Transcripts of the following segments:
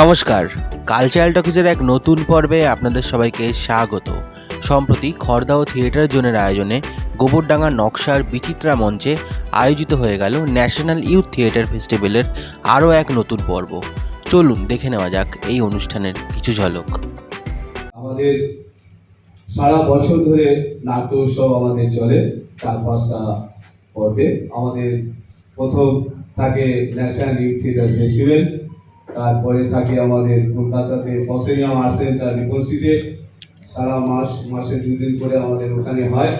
নমস্কার। কালচারাল টকিজের এক নতুন পর্বে আপনাদের সবাইকে স্বাগত। সম্প্রতি খড়দাও থিয়েটার জোনের আয়োজনে গোবরডাঙ্গা নকশার বিচিত্রা মঞ্চে আয়োজিত হয়ে গেল ন্যাশনাল ইউথ থিয়েটার ফেস্টিভ্যালের আরও এক নতুন পর্ব। চলুন, দেখে নেওয়া যাক এই অনুষ্ঠানের কিছু ঝলক। আমাদের সারা বছর ধরে নাট্য উৎসব আমাদের চলে চার পাঁচটা পর্বে। আমাদের প্রথম থাকে ন্যাশনাল ইউথ থিয়েটার ফেস্টিভ্যাল। তারপরে থাকে আমাদের কলকাতাতে অসেনিয়াম আর্ট সেন্টার রিপোসিটে সারা মাস মাসে দুদিন করে আমাদের ওখানে হয়,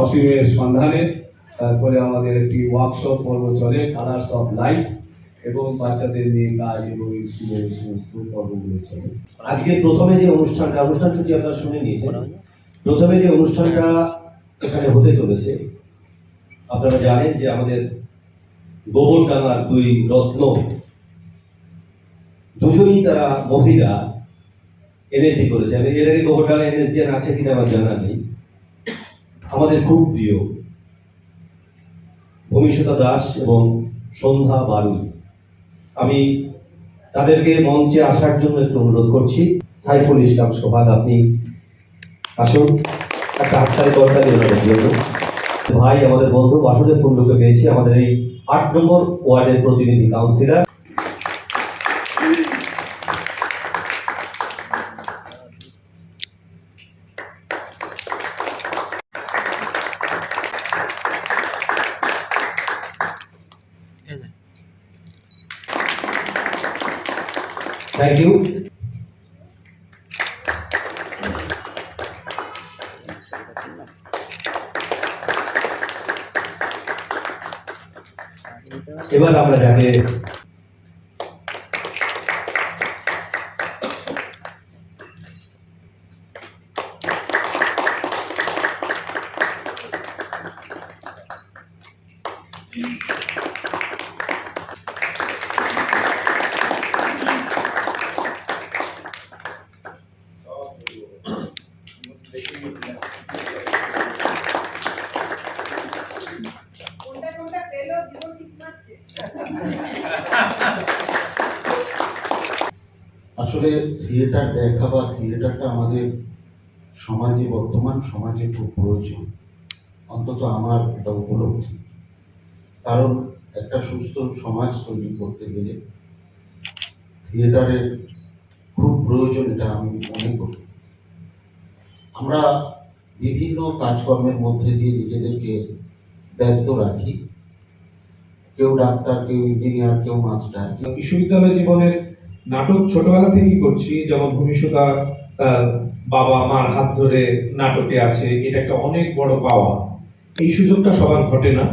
অসীমের সন্ধানে। তারপরে আমাদের একটি ওয়ার্কশপ পর্ব চলে কালার্স অফ লাইফ এবং বাচ্চাদের নিয়ে কাজ এবং স্কুলের সমস্ত পর্বগুলো চলে। আজকে প্রথমে যে অনুষ্ঠানটা, অনুষ্ঠান সূচি আপনারা শুনে নিয়েছেন। প্রথমে যে অনুষ্ঠানটা এখানে হতে চলেছে, আপনারা জানেন যে আমাদের গোবর গোবরডাঙ্গার দুই রত্ন দুজনই তারা মহিলা এনএসডি করেছে। আমি এর আগে গোবরডাঙ্গা এনএসডি আর আছে কিনা আমার জানা নেই। আমাদের খুব প্রিয় ভবিষ্যতা দাস এবং সন্ধ্যা বারুই। আমি তাদেরকে মঞ্চে আসার জন্য একটু অনুরোধ করছি। সাইফুল ইসলাম সোহাগ, আপনি আসুন। একটা হাততালি দরকারি ভাই, আমাদের বন্ধু বাসুদেব কুণ্ডুকে পেয়েছি, আমাদের এই আট নম্বর ওয়ার্ডের প্রতিনিধি কাউন্সিলর এবার আমরা যাকে আসলে থিয়েটার দেখা বা থিয়েটারটা আমাদের সমাজে, বর্তমান সমাজে খুব প্রয়োজন। অন্তত আমার এটা উপলব্ধি। কারণ একটা সুস্থ সমাজ তৈরি করতে গেলে থিয়েটারের খুব প্রয়োজন এটা আমি মনে করি। আমরা বিভিন্ন কাজকর্মের মধ্যে দিয়ে নিজেদেরকে ব্যস্ত রাখি। কেউ ডাক্তার, কেউ ইঞ্জিনিয়ার, কেউ মাস্টার, কেউ বিশ্ববিদ্যালয় জীবনের নাটক ছোটবেলা থেকেই করছি যেমন ভূমিষ্ঠা বাবা মার হাত ধরে নাটকে আছে, এটা একটা অনেক বড় পাওয়া। এই সুযোগটা সবার ঘটে না,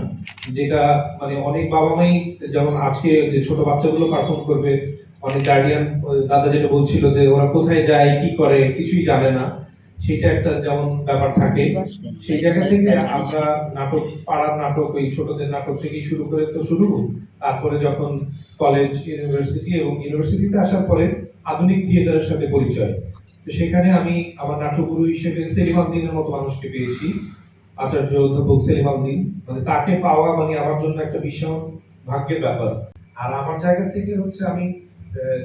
যেটা মানে অনেক বাবা মাই যেমন আজকে যে ছোট বাচ্চাগুলো পারফর্ম করবে, অনেক গার্ডিয়ান দাদা যেটা বলছিল যে ওরা কোথায় যায়, কি করে, কিছুই জানে না। সেটা একটা যেমন ব্যাপার থাকে সেই জায়গা থেকে আমরা নাটক পাড়ার নাটক ওই ছোটদের নাটক থেকেই শুরু করে তো শুরু। তারপরে যখন কলেজ ইউনিভার্সিটি এবং ইউনিভার্সিটিতে আসার পরে আধুনিক থিয়েটারের সাথে পরিচয়। তো সেখানে আমি আমার নাটকগুরু হিসেবে সেলিম দিনের মতো মানুষকে পেয়েছি। আচার্য অধ্যাপক সেলিম দিন মানে তাকে পাওয়া মানে আমার জন্য একটা ভীষণ ভাগ্যের ব্যাপার। আর আমার জায়গা থেকে হচ্ছে আমি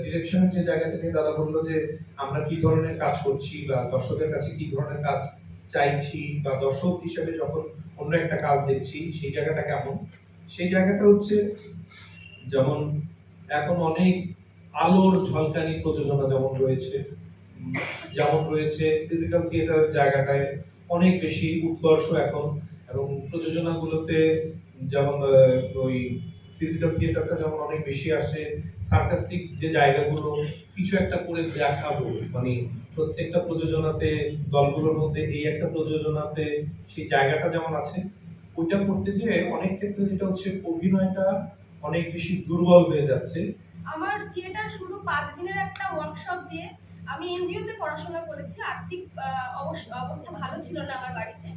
ডিরেকশনের যে জায়গা থেকে দাদা বলল যে আমরা কি ধরনের কাজ করছি বা দর্শকের কাছে কি ধরনের কাজ চাইছি বা দর্শক হিসেবে যখন অন্য একটা কাজ দেখছি, সেই জায়গাটা কেমন? সেই জায়গাটা হচ্ছে যেমন এখন অনেক আলোর ঝলকানি প্রযোজনা যেমন রয়েছে যেমন রয়েছে ফিজিক্যাল থিয়েটারের জায়গাটায় অনেক বেশি উৎকর্ষ এখন এবং প্রযোজনাগুলোতে যেমন ওই ফিজিক্যাল থিয়েটারটা যেমন অনেক বেশি আসে সার্কাস্টিক যে জায়গাগুলো, কিছু একটা করে দেখাবো। মানে প্রত্যেকটা প্রযোজনাতে, দলগুলোর মধ্যে এই একটা প্রযোজনাতে সেই জায়গাটা যেমন আছে, ওইটা করতে যে অনেক ক্ষেত্রে যেটা হচ্ছে অভিনয়টা অনেক বেশি দুর্বল হয়ে যাচ্ছে। আমার থিয়েটার শুরু পাঁচ দিনের একটা ওয়ার্কশপ দিয়ে আমি এনজিওতে পড়াশোনা করেছি, আর্থিক অবস্থা ভালো ছিল না আমার বাড়িতে।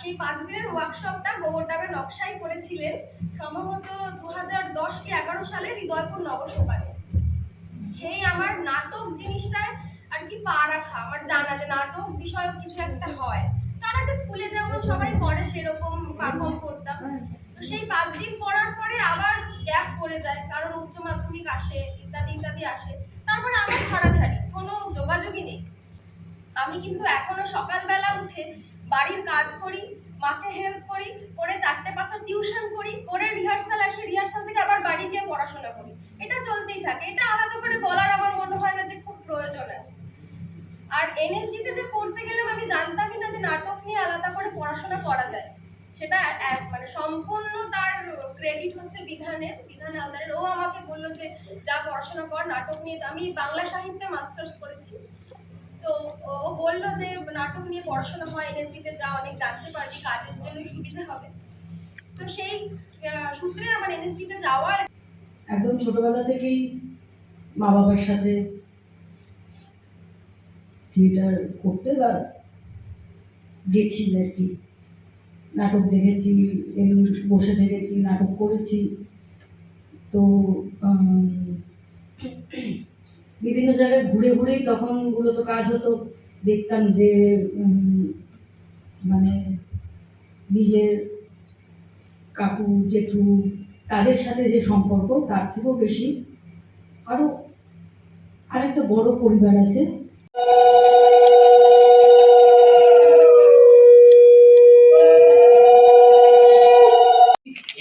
সেই পাঁচ দিনের ওয়ার্কশপটা গোবরডাবের নকশাই করেছিলেন। সম্ভবত দু হাজার দশ কি এগারো সালে হৃদয়পুর নবসভায়। সেই আমার নাটক জিনিসটায় আর কি পা রাখা, আমার জানা যে নাটক বিষয়ক কিছু একটা হয়। তার আগে স্কুলে যেমন সবাই করে, সেরকম পারফর্ম করতাম। তো সেই পাঁচ দিন পড়ার পরে আবার গ্যাপ পড়ে যায়, কারণ উচ্চ মাধ্যমিক আসে, ইত্যাদি ইত্যাদি আসে। তারপরে আমার ছাড়াছাড়ি, কোনো যোগাযোগই নেই। আমি কিন্তু এখনও সকালবেলা উঠে বাড়ির কাজ করি, মাকে হেল্প করি, করে চারটে পাঁচটা টিউশন করি, করে রিহার্সাল আসে রিহার্সাল থেকে আবার বাড়ি গিয়ে পড়াশোনা করি। এটা চলতেই থাকে। এটা আলাদা করে বলার আমার মনে হয় না যে খুব প্রয়োজন আছে। আর এনএসডিতে যে পড়তে গেলাম আমি জানতামই না যে নাটক নিয়ে আলাদা করে পড়াশোনা করা যায়। সেটা মানে সম্পূর্ণ তার ক্রেডিট হচ্ছে বিধানের বিধান হালদারের ও আমাকে বলল যে, যা পড়াশোনা কর, নাটক নিয়ে, আমি বাংলা সাহিত্যে মাস্টার্স করেছি। তো ও বলল যে নাটক নিয়ে পড়াশোনা হয় এনএসডিতে যা, অনেক জানতে পারবি, কাজের জন্য সুবিধা হবে। তো সেই সূত্রে আমার এনএসডিতে যাওয়া একদম ছোটবেলা থেকেই মা বাবার সাথে থিয়েটার করতে বা গেছি আর কি। নাটক দেখেছি, এমনি বসে দেখেছি নাটক করেছি। তো বিভিন্ন জায়গায় ঘুরে ঘুরেই তখন মূলত কাজ হতো। দেখতাম যে মানে নিজের কাকু, জেঠু, তাদের সাথে যে সম্পর্ক, তার থেকেও বেশি। আরও আরেকটা বড় পরিবার আছে।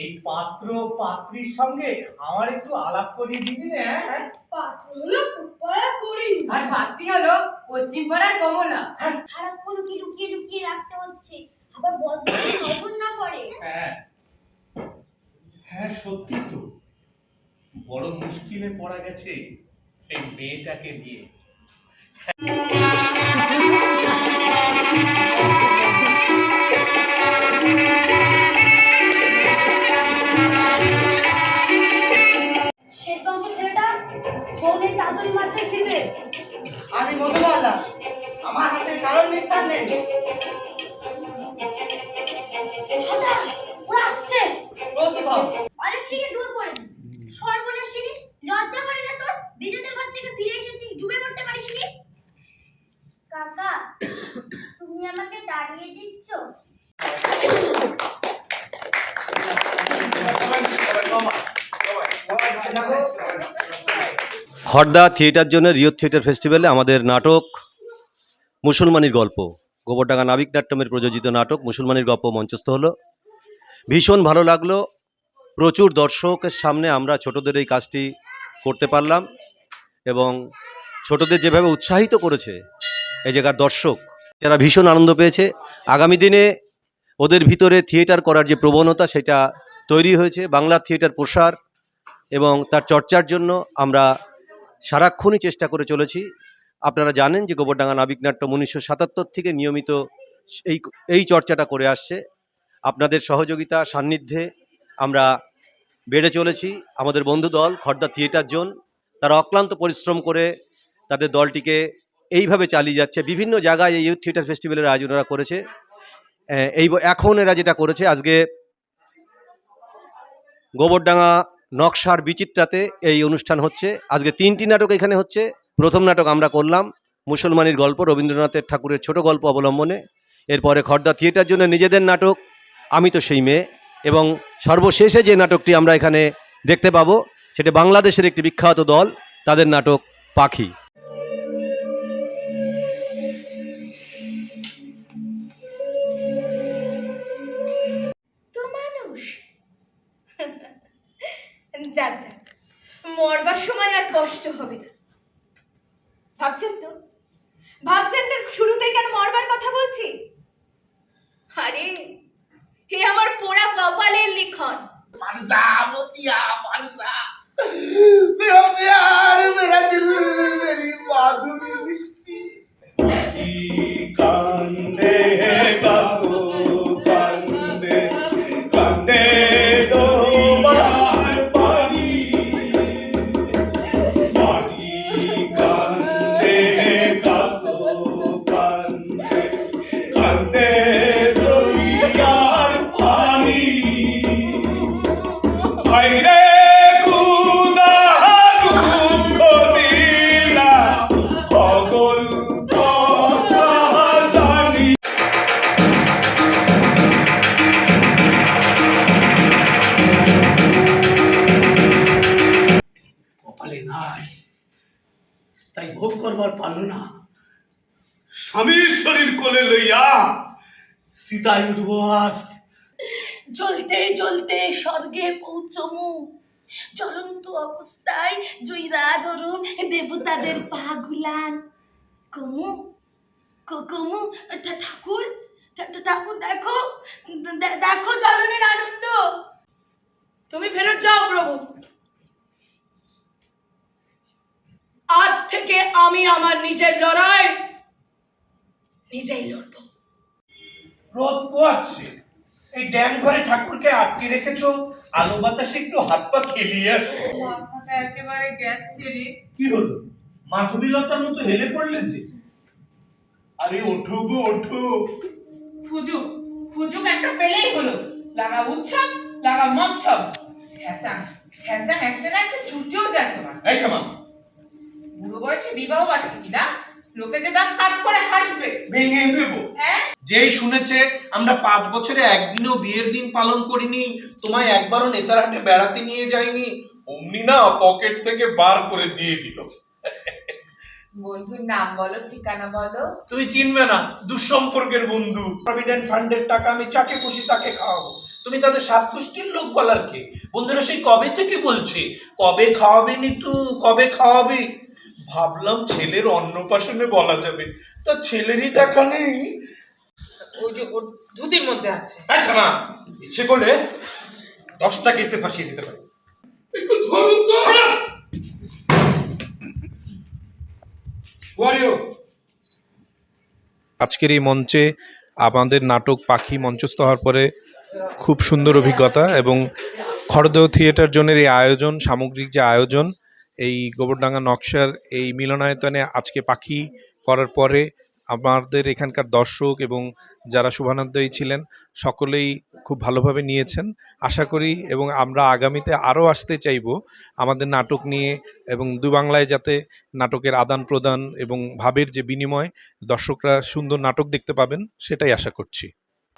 এই পাত্র পাত্রীর সঙ্গে আমার একটু আলাপ করিয়ে দিবি হ্যাঁ? পাত্রগুলো পড়া করি। আর হলো পশ্চিম পাড়ার কমলা সারাক্ষণ কি লুকিয়ে লুকিয়ে রাখতে হচ্ছে? আবার বদমাইশ খবর না পড়ে হ্যাঁ। হ্যাঁ সত্যি তো। বড় মুশকিলে পড়া গেছে এই মেয়েটাকে নিয়ে। সদা ওরা আসছে। অনেক থেকে দূর পড়ে সর্বনাশিনী লজ্জা করে না তোর? নিজেদের ঘর থেকে ফিরে এসেছি ডুবে পড়তে পারিস নি কাকা তুমি আমাকে দাঁড়িয়ে দিচ্ছ? খর্দা থিয়েটার জন্য রিও থিয়েটার ফেস্টিভ্যালে আমাদের নাটক মুসলমানির গল্প। গোবরডাঙ্গা নাবিক নাট্যমের প্রযোজিত নাটক মুসলমানের গল্প মঞ্চস্থ হলো। ভীষণ ভালো লাগল। প্রচুর দর্শকের সামনে আমরা ছোটদের এই কাজটি করতে পারলাম এবং ছোটদের যেভাবে উৎসাহিত করেছে এই জায়গার দর্শক তারা ভীষণ আনন্দ পেয়েছে। আগামী দিনে ওদের ভিতরে থিয়েটার করার যে প্রবণতা, সেটা তৈরি হয়েছে। বাংলা থিয়েটার প্রসার এবং তার চর্চার জন্য আমরা সারাক্ষণই চেষ্টা করে চলেছি। আপনারা জানেন যে গোবরডাঙ্গা নাবিক নাট্যম উনিশশো সাতাত্তর থেকে নিয়মিত এই এই চর্চাটা করে আসছে। আপনাদের সহযোগিতা, সান্নিধ্যে আমরা বেড়ে চলেছি। আমাদের বন্ধু দল, খর্দা থিয়েটার জোন, তারা অক্লান্ত পরিশ্রম করে তাদের দলটিকে এইভাবে চালিয়ে যাচ্ছে। বিভিন্ন জায়গায় এই ইউথ থিয়েটার ফেস্টিভ্যালের আয়োজন ওরা করেছে। এই এখন এরা যেটা করেছে, আজকে গোবরডাঙ্গা নকশার বিচিত্রাতে এই অনুষ্ঠান হচ্ছে। আজকে তিনটি নাটক এখানে হচ্ছে। প্রথম নাটক আমরা করলাম মুসলমানের গল্প রবীন্দ্রনাথের ঠাকুরের ছোট গল্প অবলম্বনে। এরপরে খর্দা থিয়েটার জন্য নিজেদের নাটক, আমি তো সেই মেয়ে, এবং সর্বশেষে যে নাটকটি আমরা এখানে দেখতে পাবো, সেটা বাংলাদেশের একটি বিখ্যাত দল, তাদের নাটক পাখি। যাক যাক। মরবার সময় আর কষ্ট হবে না। ভাবছেন তো? ভাবছেন তো শুরুতেই কেন মরবার কথা বলছি? আরে হে আমার পোড়া কপালের লিখন। মার্জা মতিয়া মারজা মেরা প্যার মেরা দিল মেরি মাধুরী লিখছি। সীতায় উঠব আজ। জ্বলতে জ্বলতে স্বর্গে পৌঁছমু। জ্বলন্ত অবস্থায় জুইরা ধরু দেবতাদের পা গুলান কমু কমু ঠাকুর ঠাকুর দেখো দেখো জ্বলনের আনন্দ। তুমি ফেরত যাও প্রভু। আজ থেকে আমি আমার নিজের লড়াই, নিজেই লড়বো। রোদ পোয়াচ্ছে। এই ড্যাম ঘরে ঠাকুরকে আটকে রেখেছো আলো বাতাসে একটু হাত পা খেলিয়ে আসো। মাথাটা একেবারে গেছে রে। কি হলো? মাধবীলতার মতো হেলে পড়লে যে। আরে ওঠো গো ওঠো। সুযোগ সুযোগ একটা পেলেই হলো। লাগা উৎসব লাগা মৎসব। খেঁচা খেঁচা একটা না একটা ছুটিও যায় তোমার। এই সমা বুড়ো বয়সে বিবাহ বার্ষিকী না? লোকে যে দাঁত কাট করে হাসবে। ভেঙে দেবো। হ্যাঁ যেই শুনেছে আমরা পাঁচ বছরে একদিনও বিয়ের দিন পালন করিনি তোমায় একবারও নেতার হাটে বেড়াতে নিয়ে যাইনি অমনি না পকেট থেকে বার করে দিয়ে দিল। বন্ধুর নাম বলো ঠিকানা বলো। তুমি চিনবে না দুঃসম্পর্কের বন্ধু। প্রভিডেন্ট ফান্ডের টাকা আমি যাকে খুশি তাকে খাওয়াবো। তুমি তাদের সাত গোষ্ঠীর লোক বলার কে? বন্ধুরা সেই কবে থেকে বলছে? কবে খাওয়াবে নিতু? কবে খাওয়াবে? ভাবলাম ছেলের অন্নপ্রাশনে বলা যাবে। তা ছেলেরই দেখা নেই। ওই যে ওর ধুতির মধ্যে আছে। আচ্ছা না ইচ্ছে করলে দশটা কেসে ফাঁসিয়ে দিতে পারি। আজকের এই মঞ্চে আমাদের নাটক পাখি মঞ্চস্থ হওয়ার পরে খুব সুন্দর অভিজ্ঞতা এবং খড়দেহ থিয়েটার জোনের এই আয়োজন সামগ্রিক যে আয়োজন এই গোবরডাঙ্গা নকশার এই মিলনায়তনে আজকে পাখি করার পরে আমাদের এখানকার দর্শক এবং যারা শুভানন্দয়ী ছিলেন, সকলেই খুব ভালোভাবে নিয়েছেন। আশা করি এবং আমরা আগামীতে আরও আসতে চাইব আমাদের নাটক নিয়ে এবং দু বাংলায় যাতে নাটকের আদান প্রদান এবং ভাবের যে বিনিময়, দর্শকরা সুন্দর নাটক দেখতে পাবেন, সেটাই আশা করছি।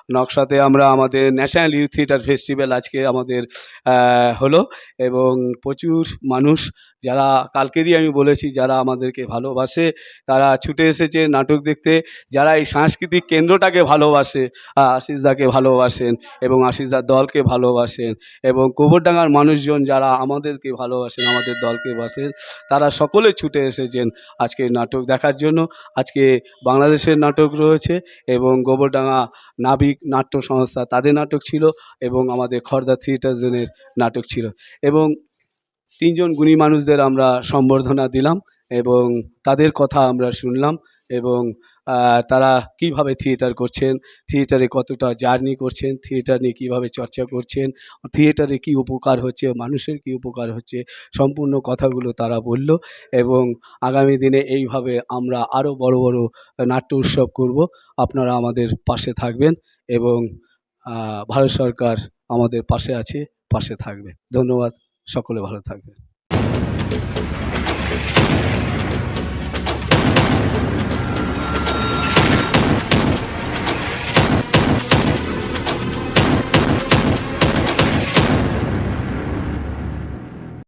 নকশাতে আমরা আমাদের ন্যাশনাল ইউথ থিয়েটার ফেস্টিভ্যাল আজকে আমাদের হলো। এবং প্রচুর মানুষ যারা, কালকেরই আমি বলেছি যারা আমাদেরকে ভালোবাসে, তারা ছুটে এসেছে নাটক দেখতে। যারা এই সাংস্কৃতিক কেন্দ্রটাকে ভালোবাসে আশিসদাকে ভালোবাসেন এবং আশিসদার দলকে ভালোবাসেন এবং গোবরডাঙ্গার মানুষজন যারা আমাদেরকে ভালোবাসেন, আমাদের দলকে বাসেন তারা সকলে ছুটে এসেছেন আজকে নাটক দেখার জন্য। আজকে বাংলাদেশের নাটক রয়েছে এবং গোবরডাঙ্গা নাবিক নাট্য সংস্থা তাদের নাটক ছিল এবং আমাদের খর্দা থিয়েটার জোনের নাটক ছিল। এবং তিনজন গুণী মানুষদের আমরা সম্বর্ধনা দিলাম এবং তাদের কথা আমরা শুনলাম এবং তারা কীভাবে থিয়েটার করছেন, থিয়েটারে কতটা জার্নি করছেন, থিয়েটার নিয়ে কীভাবে চর্চা করছেন, থিয়েটারে কী উপকার হচ্ছে, মানুষের কী উপকার হচ্ছে, সম্পূর্ণ কথাগুলো তারা বলল এবং আগামী দিনে এইভাবে আমরা আরও বড় বড় নাট্য উৎসব করব। আপনারা আমাদের পাশে থাকবেন। এবং ভারত সরকার আমাদের পাশে আছে পাশে থাকবে। ধন্যবাদ সকলে ভালো থাকবেন।